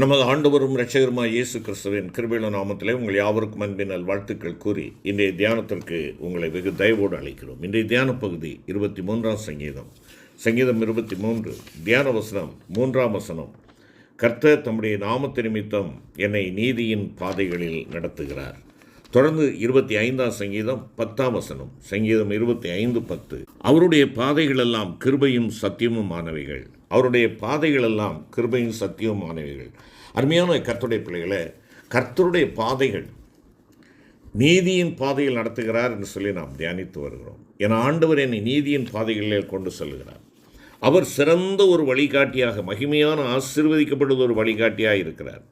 நமது ஆண்டவரும் ரட்சகருமா இயேசு கிறிஸ்துவின் கிருபையில நாமத்திலே உங்கள் யாவருக்கும் அன்பினால் வாழ்த்துக்கள் கூறி இன்றைய தியானத்திற்கு உங்களை வெகு தயவோடு அழைக்கிறோம். இன்றைய தியான பகுதி இருபத்தி மூன்றாம் சங்கீதம். சங்கீதம் இருபத்தி மூன்று தியான வசனம் மூன்றாம் வசனம். கர்த்தர் தம்முடைய நாமத்து நிமித்தம் என்னை நீதியின் பாதைகளில் நடத்துகிறார். தொடர்ந்து இருபத்தி ஐந்தாம் சங்கீதம் பத்தாம் வசனம். சங்கீதம் இருபத்தி ஐந்து பத்து. அவருடைய பாதைகளெல்லாம் கிருபையும் சத்தியமும் ஆனவைகள். அவருடைய பாதைகளெல்லாம் கிருபையும் சத்தியமானவைகள் அருமையான கர்த்தருடைய பிள்ளைகளை கர்த்தருடைய பாதைகள் நீதியின் பாதையில் நடத்துகிறார் என்று சொல்லி நாம் தியானித்து வருகிறோம். என ஆண்டவர் என்னை நீதியின் பாதைகளில் கொண்டு செல்கிறார். அவர் சிறந்த ஒரு வழிகாட்டியாக மகிமையான ஆசிர்வதிக்கப்படுவது ஒரு வழிகாட்டியாக இருக்கிறார்.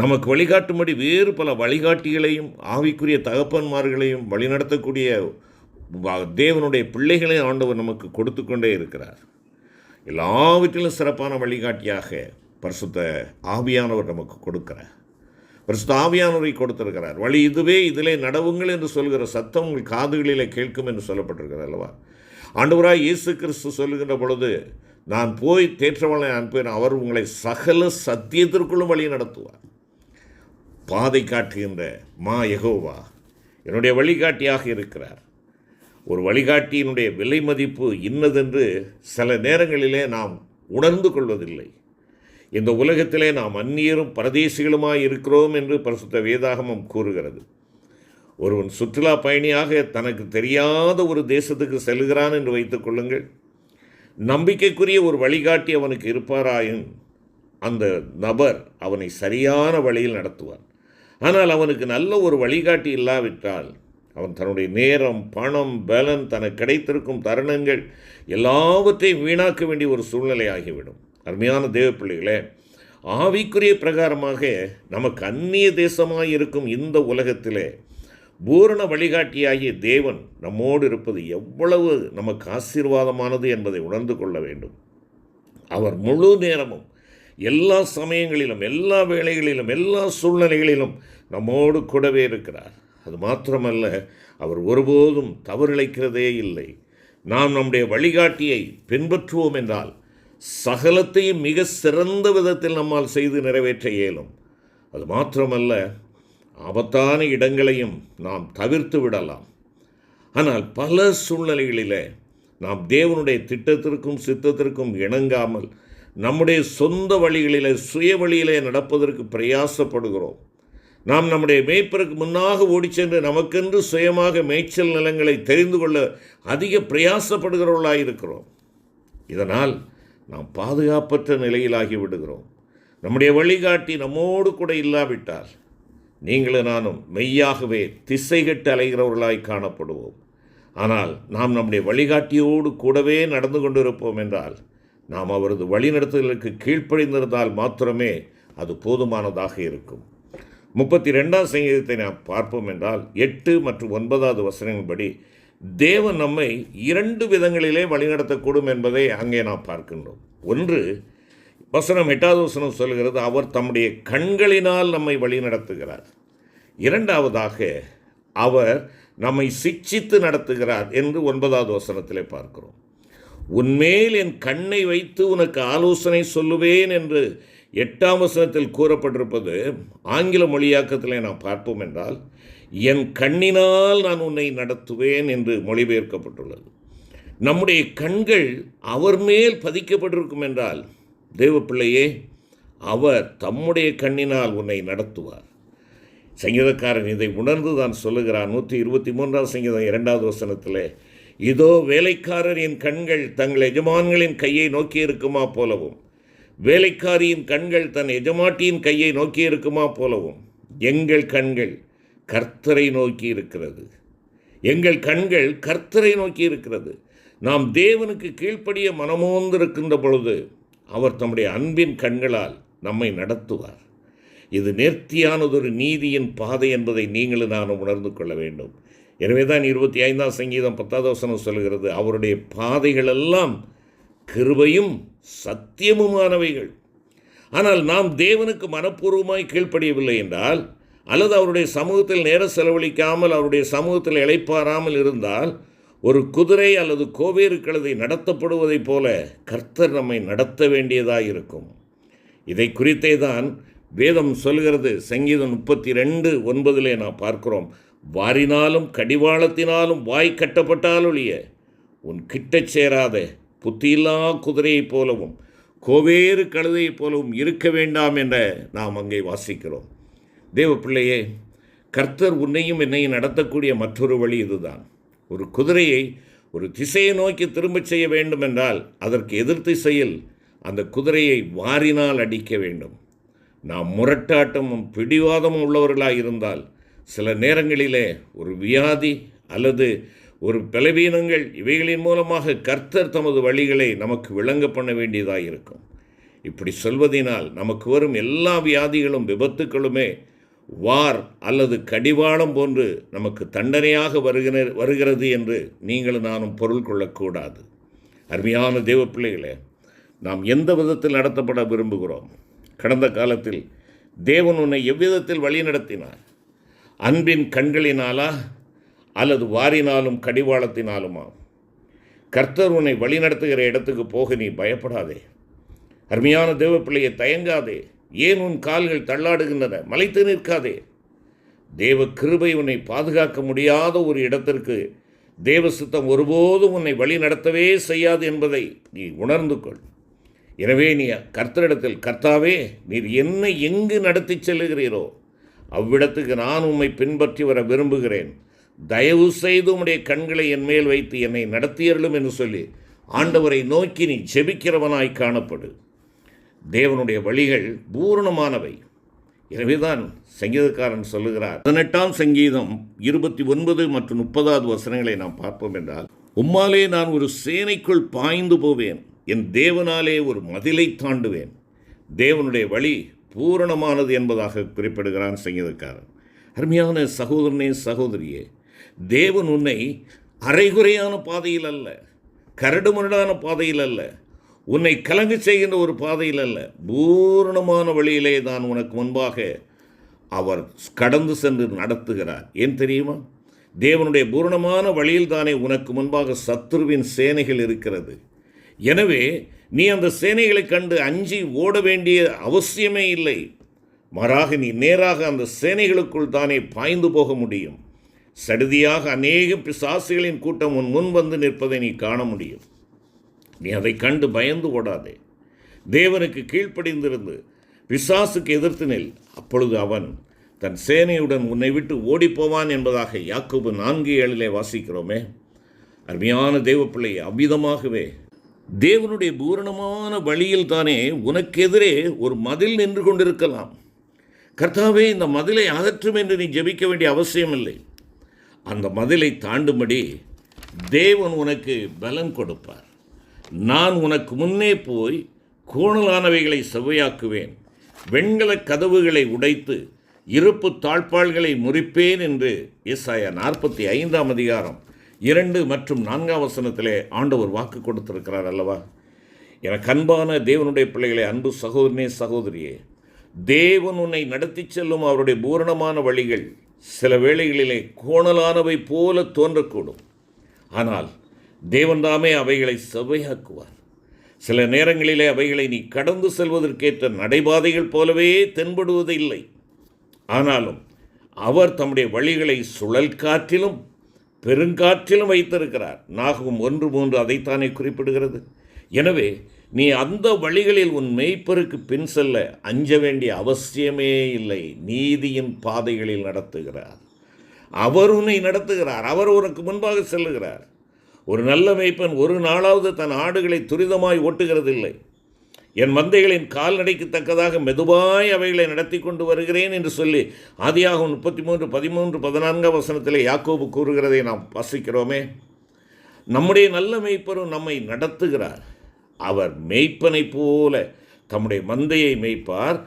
நமக்கு வழிகாட்டும்படி வேறு பல வழிகாட்டிகளையும் ஆவிக்குரிய தகப்பன்மார்களையும் வழிநடத்தக்கூடிய தேவனுடைய பிள்ளைகளையும் ஆண்டவர் நமக்கு கொடுத்து கொண்டே இருக்கிறார். எல்லாவற்றிலும் சிறப்பான வழிகாட்டியாக பரிசுத்த ஆவியானவர் நமக்கு கொடுக்கிறார். பரிசுத்த ஆவியானவரை கொடுத்திருக்கிறார். வழி இதுவே இதிலே நடவுங்கள் என்று சொல்கிற சத்தம் உங்கள் காதுகளிலே கேட்கும் என்று சொல்லப்பட்டிருக்கிறது அல்லவா? ஆண்டவராய் இயேசு கிறிஸ்து சொல்லுகின்ற பொழுது நான் போய் தேற்றவனை அனுப்பினேன். அவர் உங்களை சகல சத்தியத்திற்குள்ளும் வழி நடத்துவார். பாதை காட்டுகின்ற மா யகோவா என்னுடைய வழிகாட்டியாக இருக்கிறார். ஒரு வழிகாட்டியினுடைய விலை மதிப்பு இன்னதென்று சில நேரங்களிலே நாம் உணர்ந்து கொள்வதில்லை. இந்த உலகத்திலே நாம் அந்நியரும் பரதேசிகளுமாய் இருக்கிறோம் என்று பரிசுத்த வேதாகமம் கூறுகிறது. ஒருவன் சுற்றுலா பயணியாக தனக்கு தெரியாத ஒரு தேசத்துக்கு செல்கிறான் என்று வைத்துக் கொள்ளுங்கள். நம்பிக்கைக்குரிய ஒரு வழிகாட்டி அவனுக்கு இருப்பாராயின் அந்த நபர் அவனை சரியான வழியில் நடத்துவார். ஆனால் அவனுக்கு நல்ல ஒரு வழிகாட்டி இல்லாவிட்டால் அவன் தன்னுடைய நேரம் பணம் பலன் தனக்கு கிடைத்திருக்கும் தருணங்கள் எல்லாவற்றையும் வீணாக்க வேண்டிய ஒரு சூழ்நிலை ஆகிவிடும். அருமையான தேவ பிள்ளைகளே ஆவிக்குரிய பிரகாரமாக நமக்கு அந்நிய தேசமாக இருக்கும் இந்த உலகத்திலே பூரண வழிகாட்டியாகிய தேவன் நம்மோடு இருப்பது எவ்வளவு நமக்கு ஆசீர்வாதமானது என்பதை உணர்ந்து கொள்ள வேண்டும். அவர் முழு நேரமும் எல்லா சமயங்களிலும் எல்லா வேளைகளிலும் எல்லா சூழ்நிலைகளிலும் நம்மோடு கூடவே இருக்கிறார். அது மாத்திரமல்ல அவர் ஒருபோதும் தவறிழைக்கிறதே இல்லை. நாம் நம்முடைய வழிகாட்டியை பின்பற்றுவோம் என்றால் சகலத்தையும் மிக சிறந்த விதத்தில் நம்மால் செய்து நிறைவேற்ற இயலும். அது மாத்திரமல்ல ஆபத்தான இடங்களையும் நாம் தவிர்த்து விடலாம். ஆனால் பல சூழ்நிலைகளில் நாம் தேவனுடைய திட்டத்திற்கும் சித்தத்திற்கும் இணங்காமல் நம்முடைய சொந்த வழிகளிலே சுய வழியிலே நடப்பதற்கு பிரயாசப்படுகிறோம். நாம் நம்முடைய மேய்ப்பருக்கு முன்னாக ஓடிச்சென்று நமக்கென்று சுயமாக மேய்ச்சல் நிலங்களை தெரிந்து கொள்ள அதிக பிரயாசப்படுகிறவர்களாக இருக்கிறோம். இதனால் நாம் பாதுகாப்பற்ற நிலையிலாகி விடுகிறோம். நம்முடைய வழிகாட்டி நம்மோடு கூட இல்லாவிட்டால் நீங்களும் நானும் மெய்யாகவே திசைகட்டு அலைகிறவர்களாய் காணப்படுவோம். ஆனால் நாம் நம்முடைய வழிகாட்டியோடு கூடவே நடந்து கொண்டிருப்போம் என்றால் நாம் அவரது வழிநடத்துதலுக்கு கீழ்ப்படிந்திருந்தால் மாத்திரமே அது போதுமானதாக இருக்கும். முப்பத்தி ரெண்டாம் சங்கீதத்தை நாம் பார்ப்போம் என்றால் எட்டு மற்றும் ஒன்பதாவது வசனங்களின்படி தேவன் நம்மை இரண்டு விதங்களிலே வழிநடத்தக்கூடும் என்பதை அங்கே நாம் பார்க்கின்றோம். ஒன்று வசனம் எட்டாவது வசனம் சொல்கிறது அவர் தம்முடைய கண்களினால் நம்மை வழிநடத்துகிறார். இரண்டாவதாக அவர் நம்மை சிக்ஷித்து நடத்துகிறார் என்று ஒன்பதாவது வசனத்திலே பார்க்கிறோம். உன்மேல் என் கண்ணை வைத்து உனக்கு ஆலோசனை சொல்லுவேன் என்று எட்டாம் வசனத்தில் கூறப்பட்டிருப்பது ஆங்கில மொழியாக்கத்திலே நாம் பார்ப்போம் என்றால் என் கண்ணினால் நான் உன்னை நடத்துவேன் என்று மொழிபெயர்க்கப்பட்டுள்ளது. நம்முடைய கண்கள் அவர் மேல் பதிக்கப்பட்டிருக்கும் என்றால் தேவ பிள்ளையே அவர் தம்முடைய கண்ணினால் உன்னை நடத்துவார். சங்கீதக்காரன் இதை உணர்ந்து தான் சொல்லுகிறார் நூற்றி இருபத்தி மூன்றாம் சங்கீதம் இரண்டாவது வசனத்தில் இதோ வேலைக்காரர் என் கண்கள் தங்கள் எஜமான்களின் கையை நோக்கி இருக்குமா போலவும் வேலைக்காரியின் கண்கள் தன் எஜமாட்டியின் கையை நோக்கி இருக்குமா போலவும் எங்கள் கண்கள் கர்த்தரை நோக்கி இருக்கிறது. எங்கள் கண்கள் கர்த்தரை நோக்கி இருக்கிறது. நாம் தேவனுக்கு கீழ்ப்படிய மனமோந்திருக்கின்ற பொழுது அவர் தம்முடைய அன்பின் கண்களால் நம்மை நடத்துவார். இது நேர்த்தியானதொரு நீதியின் பாதை என்பதை நீங்களும் நானும் உணர்ந்து கொள்ள வேண்டும். எனவே தான் இருபத்தி ஐந்தாம் சங்கீதம் பத்தாவது வசனம் சொல்கிறது அவருடைய பாதைகளெல்லாம் கிருபையும் சத்தியமுமானவைகள். ஆனால் நாம் தேவனுக்கு மனப்பூர்வமாய் கீழ்ப்படியவில்லை என்றால் அல்லது அவருடைய சமூகத்தில் நேரம் செலவழிக்காமல் அவருடைய சமூகத்தில் இழைப்பாராமல் இருந்தால் ஒரு குதிரை அல்லது கோவேறு கழுதை நடத்தப்படுவதைப் போல கர்த்தர் நம்மை நடத்த வேண்டியதாக இருக்கும். இதை குறித்தே தான் வேதம் சொல்கிறது. சங்கீதம் முப்பத்தி ரெண்டு ஒன்பதிலே நான் பார்க்கிறோம். வாரினாலும் கடிவாளத்தினாலும் வாய் கட்டப்பட்டாலொழிய உன் கிட்டச் சேராத. புத்தியில்லா குதிரையைப் போலவும் கோவேறு கழுதையைப் போலவும் இருக்க வேண்டாம் என்ற நாம் அங்கே வாசிக்கிறோம். தேவ பிள்ளையே கர்த்தர் உன்னையும் என்னையும் நடத்தக்கூடிய மற்றொரு வழி இதுதான். ஒரு குதிரையை ஒரு திசையை நோக்கி திரும்பச் செய்ய வேண்டும் என்றால் அதற்கு எதிர் திசையில் அந்த குதிரையை வாரினால் அடிக்க வேண்டும். நாம் முரட்டாட்டமும் பிடிவாதமும் உள்ளவர்களாக இருந்தால் சில நேரங்களிலே ஒரு வியாதி அல்லது ஒரு பலவீனங்கள் இவைகளின் மூலமாக கர்த்தர் தமது வழிகளை நமக்கு விளங்க பண்ண வேண்டியதாக இருக்கும். இப்படி சொல்வதினால் நமக்கு வரும் எல்லா வியாதிகளும் விபத்துக்களுமே வார் அல்லது கடிவாளம் போன்று நமக்கு தண்டனையாக வருகிற வருகிறது என்று நீங்களும் நானும் பொருள் கொள்ளக்கூடாது. அருமையான தேவ பிள்ளைகளே நாம் எந்த விதத்தில் நடத்தப்பட விரும்புகிறோம்? கடந்த காலத்தில் தேவன் உன்னை எவ்விதத்தில் வழி நடத்தினார் அன்பின் கண்களினாலா? அல்லது வாரினாலும் கடிவாளத்தினாலுமா? கர்த்தர் உன்னை வழிநடத்துகிற இடத்துக்கு போக நீ பயப்படாதே. அருமையான தேவப்பிள்ளையை தயங்காதே. ஏன் உன் கால்கள் தள்ளாடுகின்றன? மலைத்து நிற்காதே. தேவ கிருபை உன்னை பாதுகாக்க முடியாத ஒரு இடத்திற்கு தேவ சித்தம் ஒருபோதும் உன்னை வழி நடத்தவே செய்யாது என்பதை நீ உணர்ந்து கொள். எனவே நீ கர்த்தரிடத்தில் கர்த்தாவே நீர் என்னை எங்கு நடத்தி செல்லுகிறீரோ அவ்விடத்துக்கு நான் உம்மை பின்பற்றி வர விரும்புகிறேன். தயவு செய்து உம்முடைய கண்களை என் மேல் வைத்து என்னை நடத்தியருளும் என்று சொல்லி ஆண்டவரை நோக்கி நீ ஜெபிக்கிறவனாய் காணப்படு. தேவனுடைய வழிகள் பூரணமானவை. எனவேதான் சங்கீதக்காரன் சொல்லுகிறார் பதினெட்டாம் சங்கீதம் இருபத்தி ஒன்பது மற்றும் முப்பதாவது வசனங்களை நாம் பார்ப்போம் என்றால் உம்மாலே நான் ஒரு சேனைக்குள் பாய்ந்து போவேன் என் தேவனாலே ஒரு மதிலை தாண்டுவேன். தேவனுடைய வழி பூரணமானது என்பதாக குறிப்பிடுகிறான் சங்கீதக்காரன். அருமையான சகோதரனே சகோதரியே தேவன் உன்னை அரைகுறையான பாதையில் அல்ல கரடுமுரடான பாதையில் அல்ல உன்னை கலங்கு செய்கின்ற ஒரு பாதையில் அல்ல. பூரணமான வழியிலே தான் உனக்கு முன்பாக அவர் கடந்து சென்று நடத்துகிறார். ஏன் தெரியுமா? தேவனுடைய பூரணமான வழியில் தானே உனக்கு முன்பாக சத்துருவின் சேனைகள் இருக்கிறது. எனவே நீ அந்த சேனைகளை கண்டு அஞ்சி ஓட வேண்டிய அவசியமே இல்லை. மாறாக நீ நேராக அந்த சேனைகளுக்குள் தானே பாய்ந்து போக முடியும். சடுதியாக அநேக பிசாசுகளின் கூட்டம் உன் முன் வந்து நிற்பதை நீ காண முடியும். நீ அதை கண்டு பயந்து ஓடாதே. தேவனுக்கு கீழ்ப்படிந்திருந்து பிசாசுக்கு எதிர்த்து நில். அப்பொழுது அவன் தன் சேனையுடன் உன்னை விட்டு ஓடிப்போவான் என்பதாக யாக்கோபு நான்கு ஏழிலே வாசிக்கிறோமே. அருமையான தேவப்பிள்ளை அவ்விதமாகவே தேவனுடைய பூரணமான வழியில் தானே உனக்கு எதிரே ஒரு மதில் நின்று கொண்டிருக்கலாம். கர்த்தாவே இந்த மதிலை அகற்றும் என்று நீ ஜெபிக்க வேண்டிய அவசியமில்லை. அந்த மதிலை தாண்டும்படி தேவன் உனக்கு பலன் கொடுப்பார். நான் உனக்கு முன்னே போய் கோணலானவைகளை செவ்வையாக்குவேன். வெண்கல கதவுகளை உடைத்து இருப்பு தாழ்பாள்களை முறிப்பேன் என்று இசாயா நாற்பத்தி ஐந்தாம் அதிகாரம் இரண்டு மற்றும் நான்காம் வசனத்திலே ஆண்டவர் வாக்கு கொடுத்திருக்கிறார் அல்லவா? எனக்கு அன்பான தேவனுடைய பிள்ளைகளை அன்பு சகோதரனே சகோதரியே தேவன் உன்னை நடத்தி செல்லும் அவருடைய பூரணமான வழிகள் சில வேளைகளிலே கோணலானவை போல தோன்றக்கூடும். ஆனால் தேவன்தாமே அவைகளை செவ்வையாக்குவார். சில நேரங்களிலே அவைகளை நீ கடந்து செல்வதற்கேற்ற நடைபாதைகள் போலவே தென்படுவதில்லை ஆனாலும் அவர் தம்முடைய வழிகளை சுழல் காற்றிலும் பெருங்காற்றிலும் வைத்திருக்கிறார். நாகவும் ஒன்று மூன்று அதைத்தானே குறிப்பிடுகிறது. எனவே நீ அந்த வழிகளில் உன் மெய்ப்பருக்கு பின் செல்ல அஞ்ச வேண்டிய அவசியமே இல்லை. நீதியின் பாதைகளில் நடத்துகிறார். அவர் உன்னை நடத்துகிறார். அவர் உனக்கு முன்பாக செல்லுகிறார். ஒரு நல்ல மெய்ப்பன் ஒரு நாளாவது தன் ஆடுகளை துரிதமாய் ஓட்டுகிறதில்லை. என் மந்தைகளின் கால்நடைக்கு தக்கதாக மெதுவாய் அவைகளை நடத்தி கொண்டு வருகிறேன் என்று சொல்லி ஆதியாகும் முப்பத்தி மூன்று பதிமூன்று பதினான்காம் வசனத்தில் யாக்கோபு கூறுகிறதை நாம் வாசிக்கிறோமே. நம்முடைய நல்ல மெய்ப்பரும் நம்மை நடத்துகிறார். அவர் மெய்ப்பனைப் போல தம்முடைய மந்தையை மேய்ப்பார்.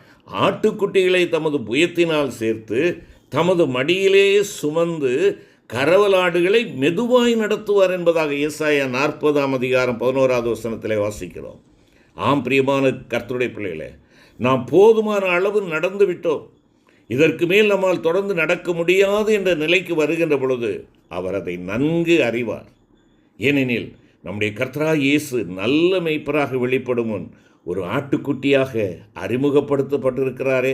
ஆட்டுக்குட்டிகளை தமது புயத்தினால் சேர்த்து தமது மடியிலே சுமந்து கரவலாடுகளை மெதுவாய் நடத்துவார் என்பதாக இயேசாயா நாற்பதாம் அதிகாரம் பதினோராவது வசனத்திலே வாசிக்கிறோம். ஆம் பிரியமான கர்த்தருடைய பிள்ளைகளே நாம் போதுமான அளவு நடந்து விட்டோம். இதற்கு மேல் நம்மால் தொடர்ந்து நடக்க முடியாது என்ற நிலைக்கு வருகின்ற பொழுது அவர் அதை நன்கு அறிவார். ஏனெனில் நம்முடைய கர்த்தரா இயேசு நல்ல மெய்ப்பராக வெளிப்படும் முன் ஒரு ஆட்டுக்குட்டியாக அறிமுகப்படுத்தப்பட்டிருக்கிறாரே.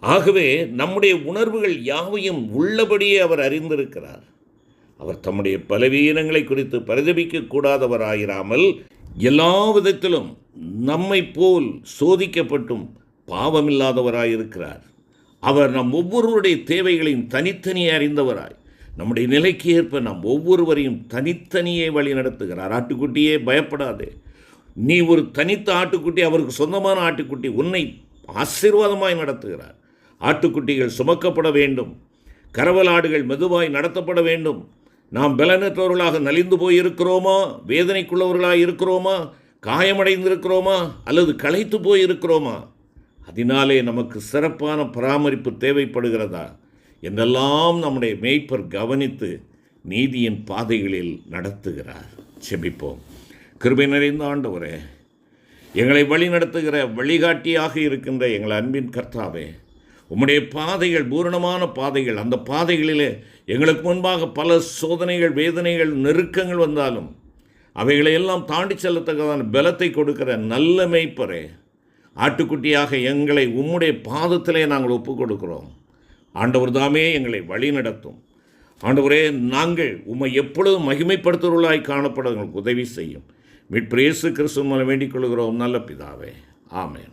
ஆகவே நம்முடைய உணர்வுகள் யாவையும் உள்ளபடியே அவர் அறிந்திருக்கிறார். அவர் தம்முடைய பலவீனங்களை குறித்து பரிதபிக்க கூடாதவராயிராமல் எல்லா விதத்திலும் நம்மை போல் சோதிக்கப்பட்டும் பாவமில்லாதவராயிருக்கிறார். அவர் நம் ஒவ்வொருவருடைய தேவைகளையும் தனித்தனியே அறிந்தவராய். நம்முடைய நிலைக்கு ஏற்ப நாம் ஒவ்வொருவரையும் தனித்தனியே வழி நடத்துகிறார். ஆட்டுக்குட்டியே பயப்படாதே. நீ ஒரு தனித்த ஆட்டுக்குட்டி அவருக்கு சொந்தமான ஆட்டுக்குட்டி உன்னை ஆசீர்வாதமாய் நடத்துகிறார். ஆட்டுக்குட்டிகள் சுமக்கப்பட வேண்டும். கரவல் ஆடுகள் மெதுவாய் நடத்தப்பட வேண்டும். நாம் பலனற்றவர்களாக நலிந்து போயிருக்கிறோமா? வேதனைக்குள்ளவர்களாக இருக்கிறோமா? காயமடைந்திருக்கிறோமா? அல்லது களைத்து போய் இருக்கிறோமா அதனாலே நமக்கு சிறப்பான பராமரிப்பு தேவைப்படுகிறதா? என்றெல்லாம் நம்முடைய மேய்ப்பர் கவனித்து நீதியின் பாதைகளில் நடத்துகிறார். செபிப்போம். கிருபை நிறைந்த ஆண்டவரே எங்களை வழி நடத்துகிற வழிகாட்டியாக இருக்கின்ற எங்கள் அன்பின் கர்த்தாவே உம்முடைய பாதைகள் பூரணமான பாதைகள் அந்த பாதைகளிலே எங்களுக்கு முன்பாக பல சோதனைகள் வேதனைகள் நெருக்கங்கள் வந்தாலும் அவைகளை எல்லாம் தாண்டி செல்லத்தக்கதான பலத்தை கொடுக்கிற நல்ல மேய்ப்பரே ஆட்டுக்குட்டியாக எங்களை உம்முடைய பாதத்திலே நாங்கள் ஒப்புக் கொடுக்கிறோம் ஆண்டவர் தாமே எங்களை வழி நடத்தும். ஆண்டவரே நாங்கள் உம்மை எப்பொழுதும் மகிமைப்படுத்துவர்களாய் காணப்பட எங்களுக்கு உதவி செய்யும். மீட்பிரேசு கிறிஸ்துவ வேண்டிக் கொள்கிறோம். நல்ல பிதாவே. ஆமேன்.